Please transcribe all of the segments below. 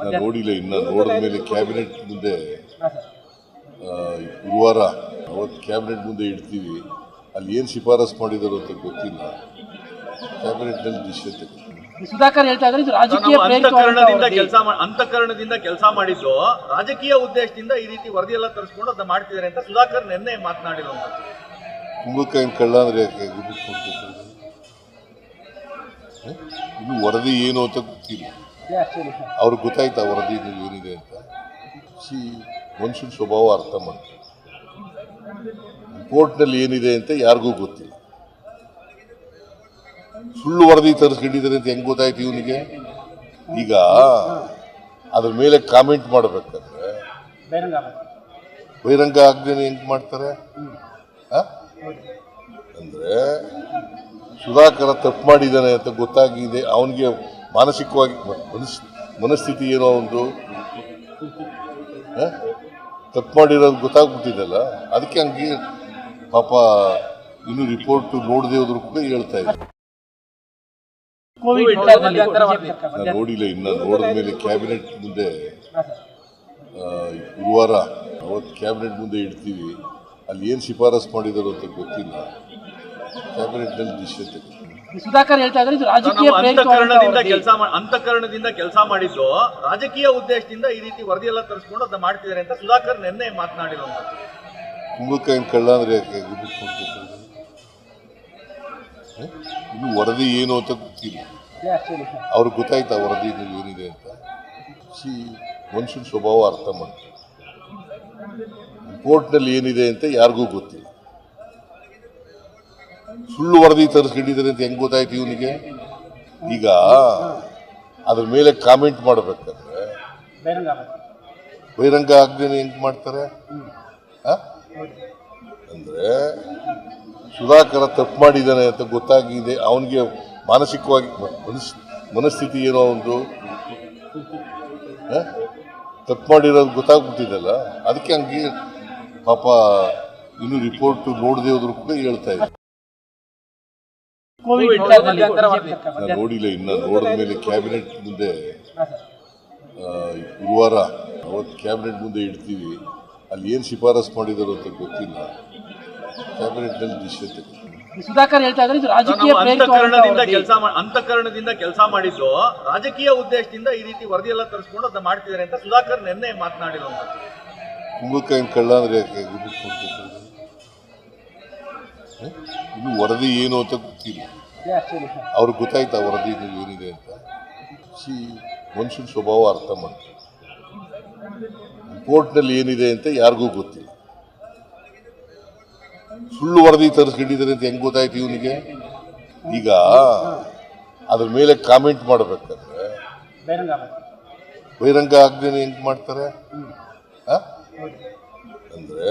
ನಾನು ನೋಡಿಲ್ಲ ಇನ್ನು ನೋಡಿದ ಮೇಲೆ ಕ್ಯಾಬಿನೆಟ್ ಮುಂದೆ ಆ, ಗುರುವಾರ ಅವತ್ತು ಕ್ಯಾಬಿನೆಟ್ ಮುಂದೆ ಇಡ್ತೀವಿ. ಅಲ್ಲಿ ಏನು ಶಿಫಾರಸ್ ಮಾಡಿದಾರೋ ಅಂತ ಗೊತ್ತಿಲ್ಲ. ಕ್ಯಾಬಿನೆಟ್ನಲ್ಲಿ ಡಿಸಿಷನ್ ತೆಗೆದು ಸುಧಾಕರ್ ಹೇಳ್ತಾ ಇದ್ದಾರೆ ಇದು ರಾಜಕೀಯ ಅಂತಃಕರಣದಿಂದ ಕೆಲಸ ಅಂತಃಕರಣದಿಂದ ಕೆಲಸ ಮಾಡಿದ್ದು ರಾಜಕೀಯ ಉದ್ದೇಶದಿಂದ ಈ ರೀತಿ ವರದಿ ಎಲ್ಲ ತರಿಸ್ಕೊಂಡು ಅದನ್ನ ಮಾಡ್ತಿದ್ದಾರೆ ಅಂತ ಸುಧಾಕರ್ ನಿನ್ನೆ ಮಾತನಾಡಿರುವಂತದ್ದು ಕುಂಬಳಕಾಯಿನ ಕಳ್ಳ ಅಂದ್ರೆ ಯಾಕೆ? ಇನ್ನು ವರದಿ ಏನು ಅಂತ ಗೊತ್ತಿಲ್ಲ. ಅವ್ರಿಗೆ ಗೊತ್ತಾಯ್ತಾ ವರದಿ ಏನಿದೆ ಅಂತ? ಸಿ, ಮನುಷ್ಯನ ಸ್ವಭಾವ ಅರ್ಥ ಮಾಡ್ತಾರೆ ರಿಪೋರ್ಟ್ನಲ್ಲಿ ಏನಿದೆ ಅಂತ ಯಾರಿಗೂ ಗೊತ್ತಿಲ್ಲ. ಸುಳ್ಳು ವರದಿ ತರಿಸ್ಕೊಂಡಿದ್ದಾರೆ ಅಂತ ಹೆಂಗೆ ಗೊತ್ತಾಯ್ತು ಇವನಿಗೆ? ಈಗ ಅದ್ರ ಮೇಲೆ ಕಾಮೆಂಟ್ ಮಾಡಬೇಕಂದ್ರೆ ಬಹಿರಂಗ ಆಗ್ದೇನೆ ಹೆಂಗೆ ಮಾಡ್ತಾರೆ? ಅಂದ್ರೆ ಸುಧಾಕರ ತಪ್ಪು ಮಾಡಿದ್ದಾನೆ ಅಂತ ಗೊತ್ತಾಗಿದೆ. ಅವನಿಗೆ ಮಾನಸಿಕವಾಗಿ ಮನಸ್ ಮನಸ್ಥಿತಿ ಏನೋ ಒಂದು? ತಪ್ಪು ಮಾಡಿರೋದು ಗೊತ್ತಾಗ್ಬಿಟ್ಟಿದ್ದಲ್ಲ ಅದಕ್ಕೆ ಹಂಗೆ ಪಾಪ ಇನ್ನು ರಿಪೋರ್ಟ್ ನೋಡದೆ ಹೋದ್ರು ಕೂಡ ಹೇಳ್ತಾ ಇದ್ದಾರೆ. ಸರ್ಕಾರ ನಾನು ನೋಡಿಲ್ಲ ಇನ್ನು ನೋಡಿದ ಮೇಲೆ ಕ್ಯಾಬಿನೆಟ್ ಮುಂದೆ ಆ, ಗುರುವಾರ ಅವತ್ತು ಕ್ಯಾಬಿನೆಟ್ ಮುಂದೆ ಇಡ್ತೀವಿ. ಅಲ್ಲಿ ಏನು ಶಿಫಾರಸ್ ಮಾಡಿದಾರೋ ಅಂತ ಗೊತ್ತಿಲ್ಲ. ಕ್ಯಾಬಿನೆಟ್ನಲ್ಲಿ ಸುಧಾಕರ್ ಹೇಳ್ತಾ ಇದ್ದಾರೆ ಇದು ರಾಜಕೀಯ ಅಂತಃಕರಣದಿಂದ. ಕೆಲಸ ಅಂತಃಕರಣದಿಂದ ಕೆಲಸ ಮಾಡಿದ್ದು ರಾಜಕೀಯ ಉದ್ದೇಶದಿಂದ ಈ ರೀತಿ ವರದಿ ಎಲ್ಲ ತರಿಸ್ಕೊಂಡು ಅದನ್ನ ಮಾಡ್ತಿದ್ದಾರೆ ಅಂತ ಸುಧಾಕರ್ ನಿನ್ನೆ ಮಾತನಾಡಿರೋದು ಕುಂಬಳಕಾಯಿನ ಕಳ್ಳ ಅಂದ್ರೆ ಯಾಕೆ ಇನ್ನು ವರದಿ ಏನು ಅಂತ ಗೊತ್ತಿಲ್ಲ. ಅವ್ರಿಗೆ ಗೊತ್ತಾಯ್ತಾ ವರದಿ ಏನಿದೆ ಅಂತ? ಸಿ ಮನುಷ್ಯನ ಸ್ವಭಾವ ಅರ್ಥ ಮಾಡ್ತಾರೆ. ರಿಪೋರ್ಟ್ನಲ್ಲಿ ಏನಿದೆ ಅಂತ ಯಾರಿಗೂ ಗೊತ್ತಿಲ್ಲ. ಸುಳ್ಳು ವರದಿ ತರಿಸ್ಕೊಂಡಿದ್ದಾರೆ ಅಂತ ಹೆಂಗ್ ಗೊತ್ತಾಯ್ತು ಇವನಿಗೆ? ಈಗ ಅದ್ರ ಮೇಲೆ ಕಾಮೆಂಟ್ ಮಾಡಬೇಕಾದ್ರೆ ಬಹಿರಂಗ ಆಗ್ದೇನೆ ಹೆಂಗೆ ಮಾಡ್ತಾರೆ? ಅಂದರೆ ಸುಧಾಕರ ತಪ್ಪು ಮಾಡಿದ್ದಾನೆ ಅಂತ ಗೊತ್ತಾಗಿದೆ, ಅವನಿಗೆ ಮಾನಸಿಕವಾಗಿ ಮನಸ್, ಮನಸ್ಥಿತಿ ಏನೋ ಒಂದು? ತಪ್ಪು ಮಾಡಿರೋದು ಗೊತ್ತಾಗ್ಬಿಟ್ಟಿದೆಲ್ಲ, ಅದಕ್ಕೆ ಹಂಗೆ ಪಾಪ ಇನ್ನು ರಿಪೋರ್ಟ್ ನೋಡದೆ ಹೋದ್ರು ಕೂಡ ಹೇಳ್ತಾ ಇದ್ದಾರೆ. ನಾನು ನೋಡಿಲ್ಲ ಇನ್ನು ನೋಡಿದ ಮೇಲೆ ಕ್ಯಾಬಿನೆಟ್ ಮುಂದೆ ಆ, ಗುರುವಾರ ಅವತ್ತು ಕ್ಯಾಬಿನೆಟ್ ಮುಂದೆ ಇಡ್ತೀವಿ. ಅಲ್ಲಿ ಏನು ಶಿಫಾರಸ್ ಮಾಡಿದಾರು ಅಂತ ಗೊತ್ತಿಲ್ಲ. ಕ್ಯಾಬಿನೆಟ್ನಲ್ಲಿ ಡಿಸಿಷನ್ ತೆಗೆದು. ಸುಧಾಕರ್ ಹೇಳ್ತಾ ಇದ್ದಾರೆ ಇದು ರಾಜಕೀಯ ಅಂತಃಕರಣದಿಂದ. ಕೆಲಸ ಅಂತಃಕರಣದಿಂದ ಕೆಲಸ ಮಾಡಿದ್ದು ರಾಜಕೀಯ ಉದ್ದೇಶದಿಂದ ಈ ರೀತಿ ವರದಿ ಎಲ್ಲ ತರಿಸ್ಕೊಂಡು ಅದನ್ನ ಮಾಡ್ತಿದ್ದಾರೆ ಅಂತ ಸುಧಾಕರ್ ನಿನ್ನೆ ಮಾತನಾಡಿರೋ ಕುಂಬಳಕಾಯಿನ ಕಳ್ಳ ಅಂದ್ರೆ ಇನ್ನು ವರದಿ ಏನು ಅಂತ ಗೊತ್ತಿಲ್ಲ. ಇದೇ. ಅವ್ರಿಗೆ ಗೊತ್ತಾಯ್ತಾ ವರದಿ ಏನಿದೆ ಅಂತ? ಸಿ, ಮನುಷ್ಯನ ಸ್ವಭಾವ ಅರ್ಥ ಮಾಡ್ತಾರೆ. ರಿಪೋರ್ಟ್ನಲ್ಲಿ ಏನಿದೆ ಅಂತ ಯಾರಿಗೂ ಗೊತ್ತಿಲ್ಲ. ಸುಳ್ಳು ವರದಿ ತರಿಸ್ಕೊಂಡಿದ್ದಾರೆ ಅಂತ ಹೆಂಗ್ ಗೊತ್ತಾಯ್ತು ಇವನಿಗೆ? ಈಗ ಅದ್ರ ಮೇಲೆ ಕಾಮೆಂಟ್ ಮಾಡಬೇಕಂದ್ರೆ ಬಹಿರಂಗ ಆಗ್ದೇನೆ ಹೆಂಗೆ ಮಾಡ್ತಾರೆ? ಅಂದ್ರೆ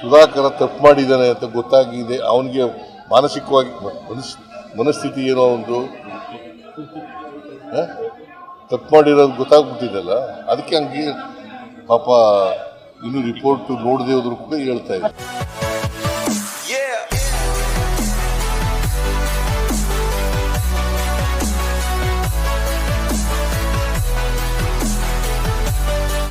ಸುಧಾಕರ ತಪ್ಪು ಮಾಡಿದ್ದಾನೆ ಅಂತ ಗೊತ್ತಾಗಿದೆ. ಅವನಿಗೆ ಮಾನಸಿಕವಾಗಿ ಮನಸ್, ಮನಸ್ಥಿತಿ ಏನೋ ಒಂದು? ತಪ್ಪು ಮಾಡಿರೋದು ಗೊತ್ತಾಗ್ಬಿಟ್ಟಿದೆಲ್ಲ? ಅದಕ್ಕೆ ಹಂಗೆ ಪಾಪ ಇನ್ನು ರಿಪೋರ್ಟ್ ನೋಡದೆ ಹೋದ್ರು ಕೂಡ ಹೇಳ್ತಾ ಇದ್ದಾರೆ.